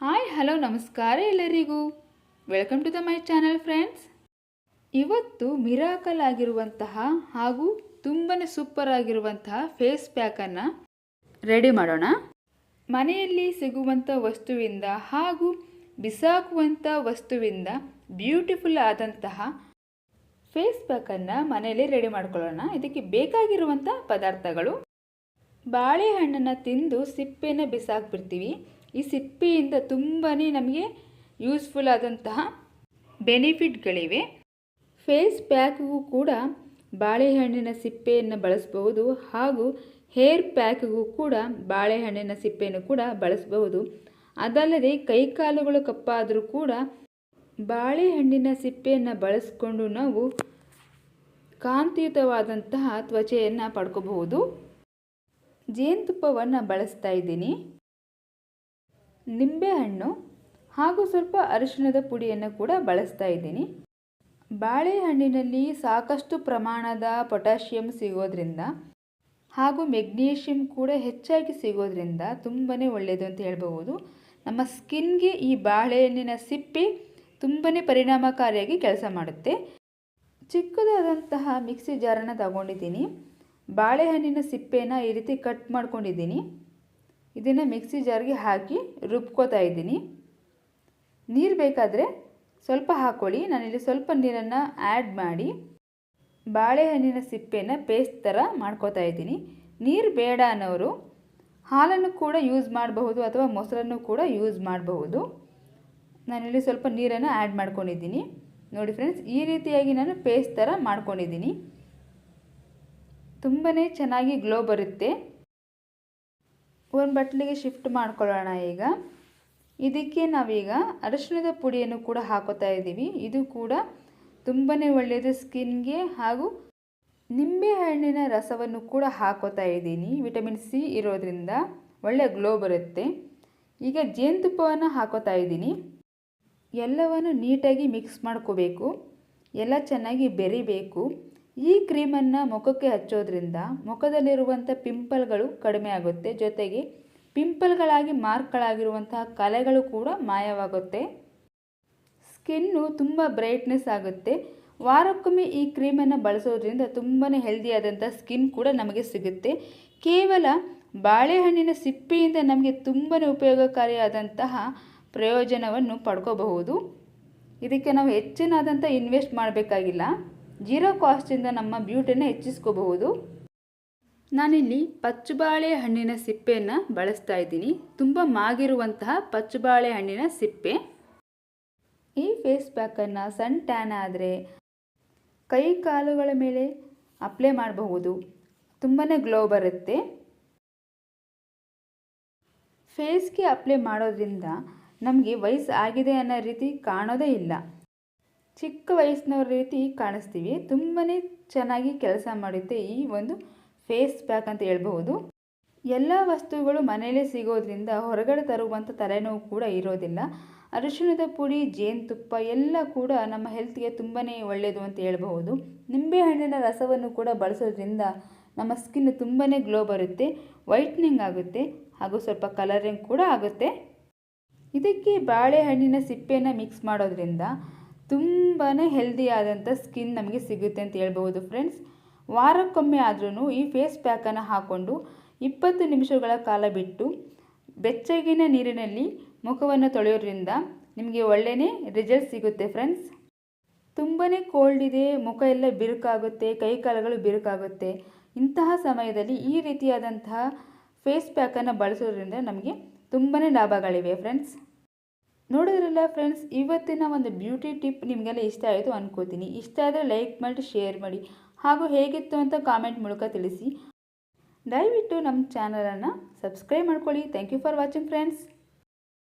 Hi, hello, ನಮಸ್ಕಾರ ಎಲ್ಲರಿಗೂ. Welcome to the my channel friends ಇವತ್ತು ಮಿರಾಕಲ್ ಆಗಿರುವಂತಹ ಹಾಗೂ ತುಂಬಾ ಸೂಪರ್ ಆಗಿರುವಂತಹ ಫೇಸ್ ಪ್ಯಾಕನ್ನು ರೆಡಿ ಮಾಡೋಣ. ಮನೆಯಲ್ಲಿ ಸಿಗುವಂಥ ವಸ್ತುವಿಂದ ಹಾಗೂ ಬಿಸಾಕುವಂಥ ವಸ್ತುವಿಂದ ಬ್ಯೂಟಿಫುಲ್ ಆದಂತಹ ಫೇಸ್ ಪ್ಯಾಕನ್ನು ಮನೆಯಲ್ಲಿ ರೆಡಿ ಮಾಡ್ಕೊಳ್ಳೋಣ. ಇದಕ್ಕೆ ಬೇಕಾಗಿರುವಂಥ ಪದಾರ್ಥಗಳು. ಬಾಳೆಹಣ್ಣನ್ನು ತಿಂದು ಸಿಪ್ಪೆನ ಬಿಸಾಕ್ಬಿಡ್ತೀವಿ. ಈ ಸಿಪ್ಪೆಯಿಂದ ತುಂಬಾ ನಮಗೆ ಯೂಸ್ಫುಲ್ ಆದಂತಹ ಬೆನಿಫಿಟ್ಗಳಿವೆ ಫೇಸ್ ಪ್ಯಾಕ್ಗೂ ಕೂಡ ಬಾಳೆಹಣ್ಣಿನ ಸಿಪ್ಪೆಯನ್ನು ಬಳಸಬಹುದು ಹಾಗೂ ಹೇರ್ ಪ್ಯಾಕ್ಗೂ ಕೂಡ ಬಾಳೆಹಣ್ಣಿನ ಸಿಪ್ಪೆಯನ್ನು ಕೂಡ ಬಳಸಬಹುದು. ಅದಲ್ಲದೆ ಕೈಕಾಲುಗಳು ಕಪ್ಪಾದರೂ ಕೂಡ ಬಾಳೆಹಣ್ಣಿನ ಸಿಪ್ಪೆಯನ್ನು ಬಳಸಿಕೊಂಡು ನಾವು ಕಾಂತಿಯುತವಾದಂತಹ ತ್ವಚೆಯನ್ನು ಪಡ್ಕೋಬಹುದು. ಜೇನುತುಪ್ಪವನ್ನು ಬಳಸ್ತಾ ಇದ್ದೀನಿ. ನಿಂಬೆಹಣ್ಣು ಹಾಗೂ ಸ್ವಲ್ಪ ಅರಿಶಿಣದ ಪುಡಿಯನ್ನು ಕೂಡ ಬಳಸ್ತಾ ಇದ್ದೀನಿ. ಬಾಳೆಹಣ್ಣಿನಲ್ಲಿ ಸಾಕಷ್ಟು ಪ್ರಮಾಣದ ಪೊಟ್ಯಾಷಿಯಂ ಸಿಗೋದ್ರಿಂದ ಹಾಗೂ ಮೆಗ್ನೀಷಿಯಂ ಕೂಡ ಹೆಚ್ಚಾಗಿ ಸಿಗೋದ್ರಿಂದ ತುಂಬಾ ಒಳ್ಳೆಯದು ಅಂತ ಹೇಳ್ಬೋದು ನಮ್ಮ ಸ್ಕಿನ್ಗೆ ಈ ಬಾಳೆಹಣ್ಣಿನ ಸಿಪ್ಪೆ ತುಂಬಾ ಪರಿಣಾಮಕಾರಿಯಾಗಿ ಕೆಲಸ ಮಾಡುತ್ತೆ. ಚಿಕ್ಕದಾದಂತಹ ಮಿಕ್ಸಿ ಜಾರನ್ನು ತಗೊಂಡಿದ್ದೀನಿ. ಬಾಳೆಹಣ್ಣಿನ ಸಿಪ್ಪೆನ ಈ ರೀತಿ ಕಟ್ ಮಾಡ್ಕೊಂಡಿದ್ದೀನಿ. ಇದನ್ನು ಮಿಕ್ಸಿ ಜಾರ್ಗೆ ಹಾಕಿ ರುಬ್ಕೋತಾ ಇದ್ದೀನಿ. ನೀರು ಬೇಕಾದರೆ ಸ್ವಲ್ಪ ಹಾಕ್ಕೊಳ್ಳಿ ನಾನಿಲ್ಲಿ ಸ್ವಲ್ಪ ನೀರನ್ನು ಆ್ಯಡ್ ಮಾಡಿ ಬಾಳೆಹಣ್ಣಿನ ಸಿಪ್ಪೆನ ಪೇಸ್ಟ್ ಥರ ಮಾಡ್ಕೋತಾ ಇದ್ದೀನಿ. ನೀರು ಬೇಡ ಅನ್ನೋರು ಹಾಲನ್ನು ಕೂಡ ಯೂಸ್ ಮಾಡಬಹುದು ಅಥವಾ ಮೊಸರನ್ನು ಕೂಡ ಯೂಸ್ ಮಾಡಬಹುದು. ನಾನಿಲ್ಲಿ ಸ್ವಲ್ಪ ನೀರನ್ನು ಆ್ಯಡ್ ಮಾಡ್ಕೊಂಡಿದ್ದೀನಿ. ನೋಡಿ ಫ್ರೆಂಡ್ಸ್ ಈ ರೀತಿಯಾಗಿ ನಾನು ಪೇಸ್ಟ್ ಥರ ಮಾಡ್ಕೊಂಡಿದ್ದೀನಿ. ತುಂಬಾ ಚೆನ್ನಾಗಿ ಗ್ಲೋ ಬರುತ್ತೆ. ಒಂದು ಬಟ್ಲಿಗೆ ಶಿಫ್ಟ್ ಮಾಡ್ಕೊಳ್ಳೋಣ ಈಗ. ಇದಕ್ಕೆ ನಾವೀಗ ಅರಿಶಿಣದ ಪುಡಿಯನ್ನು ಕೂಡ ಹಾಕೋತಾ ಇದ್ದೀವಿ. ಇದು ಕೂಡ ತುಂಬಾ ಒಳ್ಳೆಯದು ಸ್ಕಿನ್ಗೆ ಹಾಗೂ ನಿಂಬೆಹಣ್ಣಿನ ರಸವನ್ನು ಕೂಡ ಹಾಕೋತಾ ಇದ್ದೀನಿ. ವಿಟಮಿನ್ ಸಿ ಇರೋದ್ರಿಂದ ಒಳ್ಳೆಯ ಗ್ಲೋ ಬರುತ್ತೆ. ಈಗ ಜೇನುತುಪ್ಪವನ್ನು ಹಾಕೋತಾ ಇದ್ದೀನಿ. ಎಲ್ಲವನ್ನು ನೀಟಾಗಿ ಮಿಕ್ಸ್ ಮಾಡ್ಕೋಬೇಕು. ಎಲ್ಲ ಚೆನ್ನಾಗಿ ಬೆರಿಬೇಕು. ಈ ಕ್ರೀಮನ್ನು ಮುಖಕ್ಕೆ ಹಚ್ಚೋದ್ರಿಂದ ಮುಖದಲ್ಲಿರುವಂಥ ಪಿಂಪಲ್ಗಳು ಕಡಿಮೆ ಆಗುತ್ತೆ. ಜೊತೆಗೆ ಪಿಂಪಲ್ಗಳಾಗಿ ಮಾರ್ಕ್ಗಳಾಗಿರುವಂತಹ ಕಲೆಗಳು ಕೂಡ ಮಾಯವಾಗುತ್ತೆ. ಸ್ಕಿನ್ನು ತುಂಬ ಬ್ರೈಟ್ನೆಸ್ ಆಗುತ್ತೆ. ವಾರಕ್ಕೊಮ್ಮೆ ಈ ಕ್ರೀಮನ್ನು ಬಳಸೋದ್ರಿಂದ ತುಂಬಾ ಹೆಲ್ದಿಯಾದಂಥ ಸ್ಕಿನ್ ಕೂಡ ನಮಗೆ ಸಿಗುತ್ತೆ. ಕೇವಲ ಬಾಳೆಹಣ್ಣಿನ ಸಿಪ್ಪೆಯಿಂದ ನಮಗೆ ತುಂಬಾ ಉಪಯೋಗಕಾರಿಯಾದಂತಹ ಪ್ರಯೋಜನವನ್ನು ಪಡ್ಕೋಬಹುದು. ಇದಕ್ಕೆ ನಾವು ಹೆಚ್ಚಿನಾದಂಥ ಇನ್ವೆಸ್ಟ್ ಮಾಡಬೇಕಾಗಿಲ್ಲ. ಜೀರೋ ಕಾಸ್ಟಿಂದ ನಮ್ಮ ಬ್ಯೂಟಿನ ಹೆಚ್ಚಿಸ್ಕೋಬಹುದು. ನಾನಿಲ್ಲಿ ಪಚ್ಚುಬಾಳೆ ಹಣ್ಣಿನ ಸಿಪ್ಪೆಯನ್ನು ಬಳಸ್ತಾ ಇದ್ದೀನಿ. ತುಂಬ ಮಾಗಿರುವಂತಹ ಪಚ್ಚುಬಾಳೆ ಹಣ್ಣಿನ ಸಿಪ್ಪೆ. ಈ ಫೇಸ್ ಪ್ಯಾಕನ್ನು ಸನ್ ಟ್ಯಾನ್ ಆದರೆ ಕೈ ಕಾಲುಗಳ ಮೇಲೆ ಅಪ್ಲೈ ಮಾಡಬಹುದು. ತುಂಬಾ ಗ್ಲೋ ಬರುತ್ತೆ. ಫೇಸ್ಗೆ ಅಪ್ಲೈ ಮಾಡೋದ್ರಿಂದ ನಮಗೆ ವಯಸ್ಸು ಆಗಿದೆ ಅನ್ನೋ ರೀತಿ ಕಾಣೋದೇ ಇಲ್ಲ. ಚಿಕ್ಕ ವಯಸ್ಸಿನವ್ರ ರೀತಿ ಕಾಣಿಸ್ತೀವಿ. ತುಂಬಾ ಚೆನ್ನಾಗಿ ಕೆಲಸ ಮಾಡುತ್ತೆ ಈ ಒಂದು ಫೇಸ್ ಪ್ಯಾಕ್ ಅಂತ ಹೇಳ್ಬಹುದು. ಎಲ್ಲ ವಸ್ತುಗಳು ಮನೆಯಲ್ಲೇ ಸಿಗೋದ್ರಿಂದ ಹೊರಗಡೆ ತರುವಂಥ ತಲೆನೋವು ಕೂಡ ಇರೋದಿಲ್ಲ. ಅರಿಶಿಣದ ಪುಡಿ, ಜೇನುತುಪ್ಪ ಎಲ್ಲ ಕೂಡ ನಮ್ಮ ಹೆಲ್ತ್ಗೆ ತುಂಬಾ ಒಳ್ಳೆಯದು ಅಂತ ಹೇಳ್ಬಹುದು. ನಿಂಬೆಹಣ್ಣಿನ ರಸವನ್ನು ಕೂಡ ಬಳಸೋದ್ರಿಂದ ನಮ್ಮ ಸ್ಕಿನ್ ತುಂಬಾ ಗ್ಲೋ ಬರುತ್ತೆ, ವೈಟ್ನಿಂಗ್ ಆಗುತ್ತೆ, ಹಾಗೂ ಸ್ವಲ್ಪ ಕಲರಿಂಗ್ ಕೂಡ ಆಗುತ್ತೆ. ಇದಕ್ಕೆ ಬಾಳೆಹಣ್ಣಿನ ಸಿಪ್ಪೆಯನ್ನು ಮಿಕ್ಸ್ ಮಾಡೋದ್ರಿಂದ ತುಂಬಾ ಹೆಲ್ದಿ ಆದಂಥ ಸ್ಕಿನ್ ನಮಗೆ ಸಿಗುತ್ತೆ ಅಂತ ಹೇಳ್ಬೋದು ಫ್ರೆಂಡ್ಸ್ ವಾರಕ್ಕೊಮ್ಮೆ ಆದ್ರೂ ಈ ಫೇಸ್ ಪ್ಯಾಕನ್ನು ಹಾಕ್ಕೊಂಡು ಇಪ್ಪತ್ತು ನಿಮಿಷಗಳ ಕಾಲ ಬಿಟ್ಟು ಬೆಚ್ಚಗಿನ ನೀರಿನಲ್ಲಿ ಮುಖವನ್ನು ತೊಳೆಯೋದ್ರಿಂದ ನಿಮಗೆ ಒಳ್ಳೆಯೇ ರಿಸಲ್ಟ್ ಸಿಗುತ್ತೆ ಫ್ರೆಂಡ್ಸ್ ತುಂಬಾ ಕೋಲ್ಡ್ ಇದೆ, ಮುಖ ಎಲ್ಲ ಬಿರುಕಾಗುತ್ತೆ ಕೈಕಾಲುಗಳು ಬಿರುಕಾಗುತ್ತೆ. ಇಂತಹ ಸಮಯದಲ್ಲಿ ಈ ರೀತಿಯಾದಂತಹ ಫೇಸ್ ಪ್ಯಾಕನ್ನು ಬಳಸೋದ್ರಿಂದ ನಮಗೆ ತುಂಬಾ ಲಾಭಗಳಿವೆ ಫ್ರೆಂಡ್ಸ್ ನೋಡಿದ್ರಲ್ಲ ಫ್ರೆಂಡ್ಸ್ ಇವತ್ತಿನ ಒಂದು ಬ್ಯೂಟಿ ಟಿಪ್ ನಿಮಗೆಲ್ಲ ಇಷ್ಟ ಆಯಿತು ಅನ್ಕೋತೀನಿ. ಇಷ್ಟ ಆದರೆ ಲೈಕ್ ಮಾಡಿ ಶೇರ್ ಮಾಡಿ. ಹಾಗೂ ಹೇಗಿತ್ತು ಅಂತ ಕಾಮೆಂಟ್ ಮೂಲಕ ತಿಳಿಸಿ. ದಯವಿಟ್ಟು ನಮ್ಮ ಚಾನಲನ್ನು ಸಬ್ಸ್ಕ್ರೈಬ್ ಮಾಡ್ಕೊಳ್ಳಿ. Thank you for watching friends